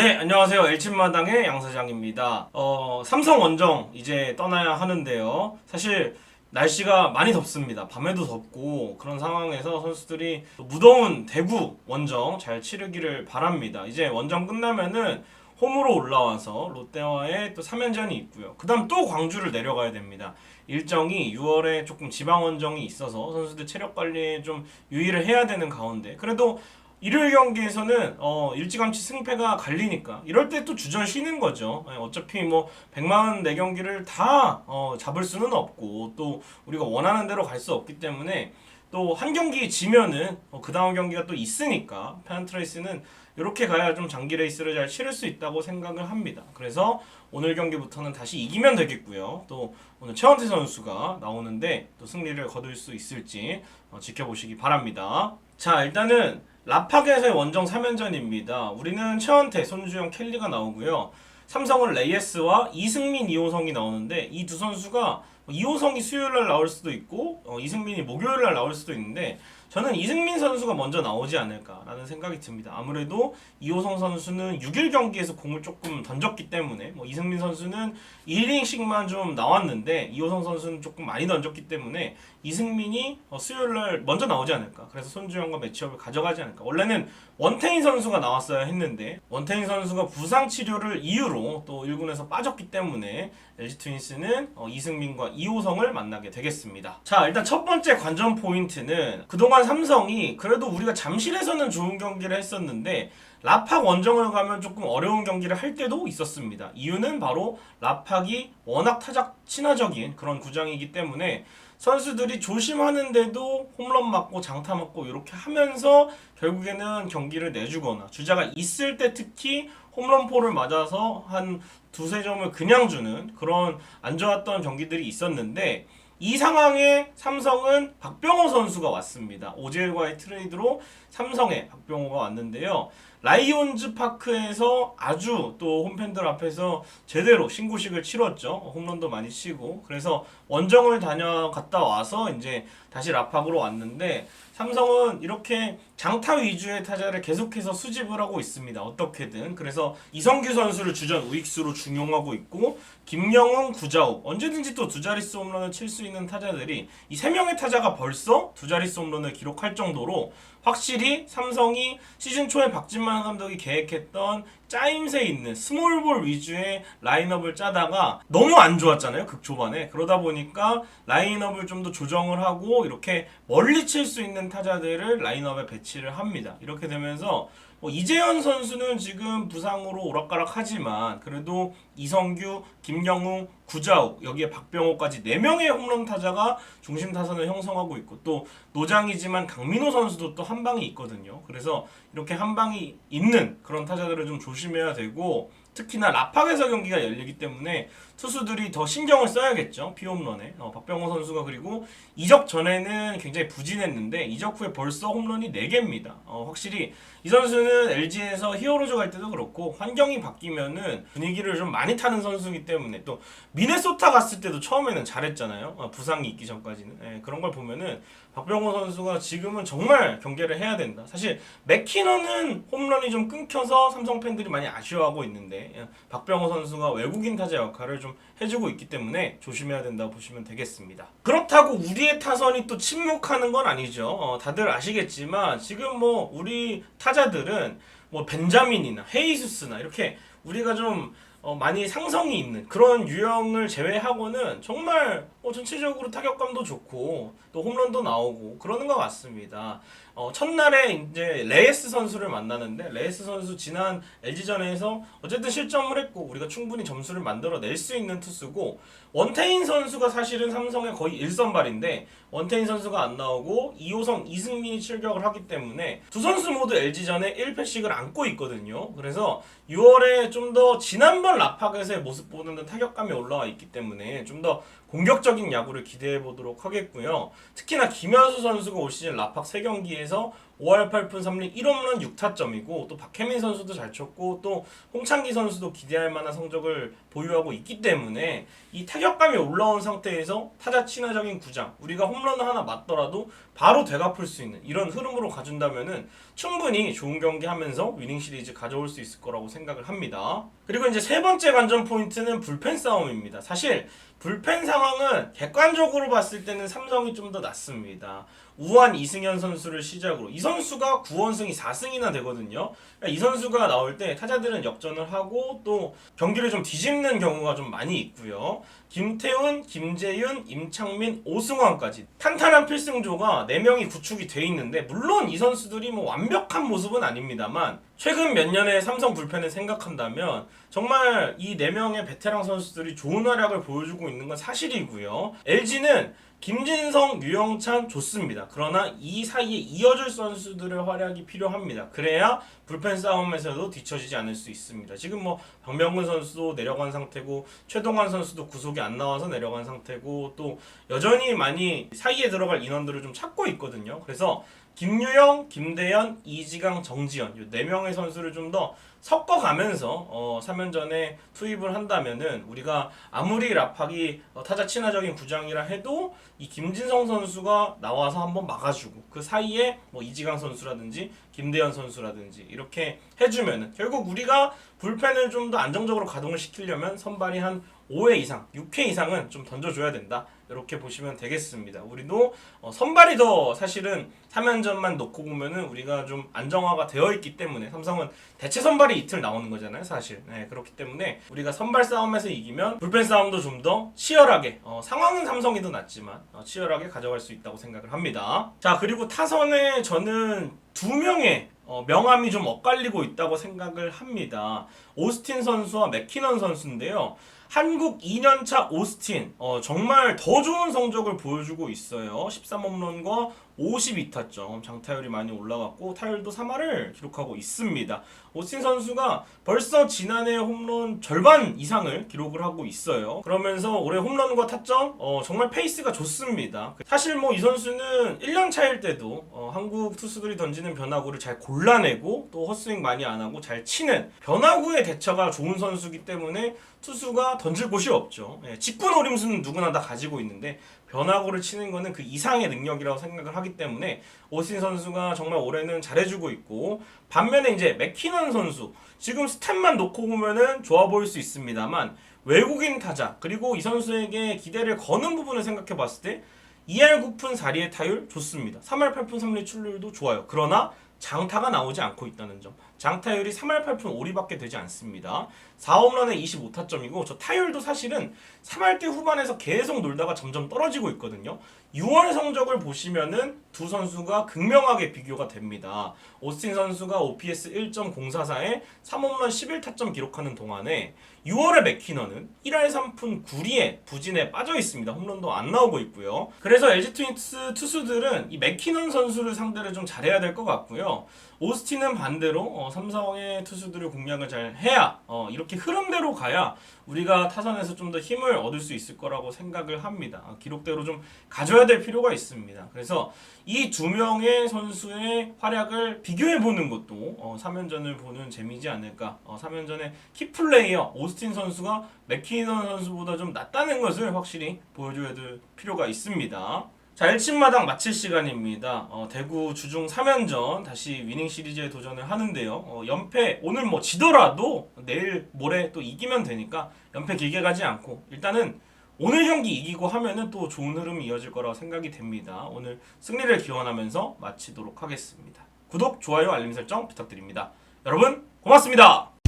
네, 안녕하세요. 엘친마당의 양 사장입니다. 어, 삼성 원정 이제 떠나야 하는데요. 사실 날씨가 많이 덥습니다. 밤에도 덥고 그런 상황에서 선수들이 무더운 대구 원정 잘 치르기를 바랍니다. 이제 원정 끝나면은 홈으로 올라와서 롯데와의 또 3연전이 있고요. 그다음 또 광주를 내려가야 됩니다. 일정이 6월에 조금 지방 원정이 있어서 선수들 체력 관리에 좀 유의를 해야 되는 가운데 그래도 일요일 경기에서는 어, 일찌감치 승패가 갈리니까 이럴 때 또 주전 쉬는 거죠. 예, 어차피 뭐 104경기를 다 어, 잡을 수는 없고 또 우리가 원하는 대로 갈 수 없기 때문에 또 한 경기 지면은 어, 그 다음 경기가 또 있으니까 페안트레이스는 이렇게 가야 좀 장기 레이스를 잘 치를 수 있다고 생각을 합니다. 그래서 오늘 경기부터는 다시 이기면 되겠고요. 또 오늘 최원태 선수가 나오는데 또 승리를 거둘 수 있을지 어, 지켜보시기 바랍니다. 자 일단은 라팍에서의 원정 3연전입니다. 우리는 최원태, 손주영, 켈리가 나오고요. 삼성은 레이에스와 이승민, 이호성이 나오는데 이 두 선수가 이호성이 수요일 날 나올 수도 있고 어, 이승민이 목요일 날 나올 수도 있는데 저는 이승민 선수가 먼저 나오지 않을까라는 생각이 듭니다. 아무래도 이호성 선수는 6일 경기에서 공을 조금 던졌기 때문에 뭐 이승민 선수는 1이닝씩만 좀 나왔는데 이호성 선수는 조금 많이 던졌기 때문에 이승민이 어, 수요일 날 먼저 나오지 않을까. 그래서 손주영과 매치업을 가져가지 않을까. 원래는 원태인 선수가 나왔어야 했는데 원태인 선수가 부상 치료를 이유로 또 1군에서 빠졌기 때문에 LG 트윈스는 어, 이승민과 이호성을 만나게 되겠습니다. 자, 일단 첫 번째 관전 포인트는 그동안 삼성이 그래도 우리가 잠실에서는 좋은 경기를 했었는데 라팍 원정을 가면 조금 어려운 경기를 할 때도 있었습니다. 이유는 바로 라팍이 워낙 타작 친화적인 그런 구장이기 때문에 선수들이 조심하는데도 홈런 맞고 장타 맞고 이렇게 하면서 결국에는 경기를 내주거나 주자가 있을 때 특히 홈런포를 맞아서 한 두세 점을 그냥 주는 그런 안 좋았던 경기들이 있었는데 이 상황에 삼성은 박병호 선수가 왔습니다. 오젤과의 트레이드로 삼성에 박병호가 왔는데요. 라이온즈 파크에서 아주 또 홈팬들 앞에서 제대로 신고식을 치렀죠. 홈런도 많이 치고. 그래서 원정을 다녀갔다 와서 이제 다시 라팍으로 왔는데 삼성은 이렇게 장타 위주의 타자를 계속해서 수집을 하고 있습니다. 어떻게든. 그래서 이성규 선수를 주전 우익수로 중용하고 있고 김영웅, 구자욱 언제든지 또 두 자릿수 홈런을 칠 수 있는 타자들이 이 세 명의 타자가 벌써 두 자릿수 홈런을 기록할 정도로 확실히 삼성이 시즌 초에 박진만 감독이 계획했던 짜임새 있는 스몰볼 위주의 라인업을 짜다가 너무 안 좋았잖아요 극 초반에. 그러다 보니까 라인업을 좀 더 조정을 하고 이렇게 멀리 칠 수 있는 타자들을 라인업에 배치를 합니다. 이렇게 되면서 뭐 이재현 선수는 지금 부상으로 오락가락하지만 그래도 이성규, 김영웅, 구자욱 여기에 박병호까지 4명의 홈런 타자가 중심 타선을 형성하고 있고 또 노장이지만 강민호 선수도 또 한 방이 있거든요. 그래서 이렇게 한 방이 있는 그런 타자들을 좀 조심해야 되고 특히나 라팍에서 경기가 열리기 때문에 투수들이 더 신경을 써야겠죠. 피홈런에. 어, 박병호 선수가 그리고 이적 전에는 굉장히 부진했는데 이적 후에 벌써 홈런이 4개입니다. 어, 확실히 이 선수는 LG에서 히어로즈 갈 때도 그렇고 환경이 바뀌면은 분위기를 좀 많이 타는 선수이기 때문에 또 미네소타 갔을 때도 처음에는 잘했잖아요. 어, 부상이 있기 전까지는. 예, 그런 걸 보면은 박병호 선수가 지금은 정말 경계를 해야 된다. 사실 맥키너는 홈런이 좀 끊겨서 삼성 팬들이 많이 아쉬워하고 있는데 예, 박병호 선수가 외국인 타자 역할을 좀 해주고 있기 때문에 조심해야 된다고 보시면 되겠습니다. 그렇다고 우리의 타선이 또 침묵하는 건 아니죠. 어, 다들 아시겠지만 지금 뭐 우리 타자들은 뭐 벤자민이나 헤이수스나 이렇게 우리가 좀 어, 많이 상성이 있는 그런 유형을 제외하고는 정말 어, 전체적으로 타격감도 좋고 또 홈런도 나오고 그러는 것 같습니다. 어, 첫날에 이제 레이스 선수를 만나는데 레이스 선수 지난 LG전에서 어쨌든 실점을 했고 우리가 충분히 점수를 만들어낼 수 있는 투수고 원태인 선수가 사실은 삼성의 거의 1선발인데 원태인 선수가 안 나오고 이호성, 이승민이 출격을 하기 때문에 두 선수 모두 LG전에 1패씩을 안고 있거든요. 그래서 6월에 좀 더 지난번 라팍에서의 모습보다는 타격감이 올라와 있기 때문에 좀더 공격적인 야구를 기대해 보도록 하겠고요. 특히나 김현수 선수가 올 시즌 라팍 3경기에서 5할 8푼 3리 1홈런 6타점이고 또 박혜민 선수도 잘 쳤고 또 홍창기 선수도 기대할 만한 성적을 보유하고 있기 때문에 이 타격감이 올라온 상태에서 타자 친화적인 구장 우리가 홈런 하나 맞더라도 바로 되갚을 수 있는 이런 흐름으로 가준다면은 충분히 좋은 경기 하면서 위닝 시리즈 가져올 수 있을 거라고 생각을 합니다. 그리고 이제 세 번째 관전 포인트는 불펜 싸움입니다. 사실 불펜 상황은 객관적으로 봤을 때는 삼성이 좀 더 낫습니다. 우한 이승현 선수를 시작으로 이 선수가 9원승이 4승이나 되거든요. 그러니까 이 선수가 나올 때 타자들은 역전을 하고 또 경기를 좀 뒤집는 경우가 좀 많이 있고요. 김태훈, 김재윤, 임창민, 오승환까지 탄탄한 필승조가 4명이 구축이 돼 있는데 물론 이 선수들이 뭐 완벽한 모습은 아닙니다만 최근 몇 년의 삼성 불펜을 생각한다면 정말 이 4명의 베테랑 선수들이 좋은 활약을 보여주고 있는 건 사실이고요. LG는 김진성, 유영찬 좋습니다. 그러나 이 사이에 이어줄 선수들의 활약이 필요합니다. 그래야 불펜 싸움에서도 뒤처지지 않을 수 있습니다. 지금 뭐 박명근 선수도 내려간 상태고 최동환 선수도 구속이 안 나와서 내려간 상태고 또 여전히 많이 사이에 들어갈 인원들을 좀 찾고 있거든요. 그래서 김유영, 김대현, 이지강, 정지현. 이 네 명의 선수를 좀 더 섞어가면서 어, 3연전에 투입을 한다면은 우리가 아무리 라팍이 어, 타자 친화적인 구장이라 해도 이 김진성 선수가 나와서 한번 막아주고 그 사이에 뭐 이지강 선수라든지 김대현 선수라든지 이렇게 해주면은 결국 우리가 불펜을 좀 더 안정적으로 가동을 시키려면 선발이 한 5회 이상, 6회 이상은 좀 던져줘야 된다. 이렇게 보시면 되겠습니다. 우리도 어, 선발이 더 사실은 3연전만 놓고 보면은 우리가 좀 안정화가 되어 있기 때문에 삼성은 대체 선발이 이틀 나오는 거잖아요, 사실. 네, 그렇기 때문에 우리가 선발 싸움에서 이기면 불펜 싸움도 좀 더 치열하게 어, 상황은 삼성이 더 낫지만 어, 치열하게 가져갈 수 있다고 생각을 합니다. 자, 그리고 타선에 저는 두 명의 어, 명함이 좀 엇갈리고 있다고 생각을 합니다. 오스틴 선수와 맥키넌 선수인데요. 한국 2년차 오스틴 어, 정말 더 좋은 성적을 보여주고 있어요. 13홈런과 52타점 장타율이 많이 올라갔고 타율도 3할을 기록하고 있습니다. 오스틴 선수가 벌써 지난해 홈런 절반 이상을 기록을 하고 있어요. 그러면서 올해 홈런과 타점 어, 정말 페이스가 좋습니다. 사실 뭐 이 선수는 1년 차일 때도 어, 한국 투수들이 던지는 변화구를 잘 골라내고 또 헛스윙 많이 안 하고 잘 치는 변화구의 대처가 좋은 선수기 때문에 투수가 던질 곳이 없죠. 예, 직구 노림수는 누구나 다 가지고 있는데 변화구를 치는 거는 그 이상의 능력이라고 생각을 하기 때문에 오스틴 선수가 정말 올해는 잘해주고 있고 반면에 이제 맥키넌 선수 지금 스탯만 놓고 보면은 좋아 보일 수 있습니다만 외국인 타자 그리고 이 선수에게 기대를 거는 부분을 생각해 봤을 때 2할 9푼 4리의 타율 좋습니다. 3할 8푼 3리 출루율도 좋아요. 그러나 장타가 나오지 않고 있다는 점. 장타율이 3할 8푼 5리밖에 되지 않습니다. 4홈런에 25타점이고 저 타율도 사실은 3할 때 후반에서 계속 놀다가 점점 떨어지고 있거든요. 6월 성적을 보시면은 두 선수가 극명하게 비교가 됩니다. 오스틴 선수가 OPS 1.044에 3홈런 11타점 기록하는 동안에 6월의 맥키너는 1할 3푼 9리에 부진에 빠져 있습니다. 홈런도 안 나오고 있고요. 그래서 LG 트윈스 투수들은 이 맥키넌 선수를 상대를 좀 잘해야 될 것 같고요. 오스틴은 반대로 어, 삼성의 투수들을 공략을 잘 해야 어, 이렇게 흐름대로 가야 우리가 타선에서 좀 더 힘을 얻을 수 있을 거라고 생각을 합니다. 어, 기록대로 좀 가져야 될 필요가 있습니다. 그래서 이 두 명의 선수의 활약을 비교해 보는 것도 어, 3연전을 보는 재미지 않을까. 어, 3연전의 키플레이어 오스틴 선수가 맥키넌 선수보다 좀 낫다는 것을 확실히 보여줘야 될 필요가 있습니다. 자, 1층마당 마칠 시간입니다. 어, 대구 주중 3연전 다시 위닝 시리즈에 도전을 하는데요. 어, 연패 오늘 뭐 지더라도 내일 모레 또 이기면 되니까 연패 길게 가지 않고 일단은 오늘 경기 이기고 하면은 또 좋은 흐름이 이어질 거라고 생각이 됩니다. 오늘 승리를 기원하면서 마치도록 하겠습니다. 구독, 좋아요, 알림 설정 부탁드립니다. 여러분 고맙습니다.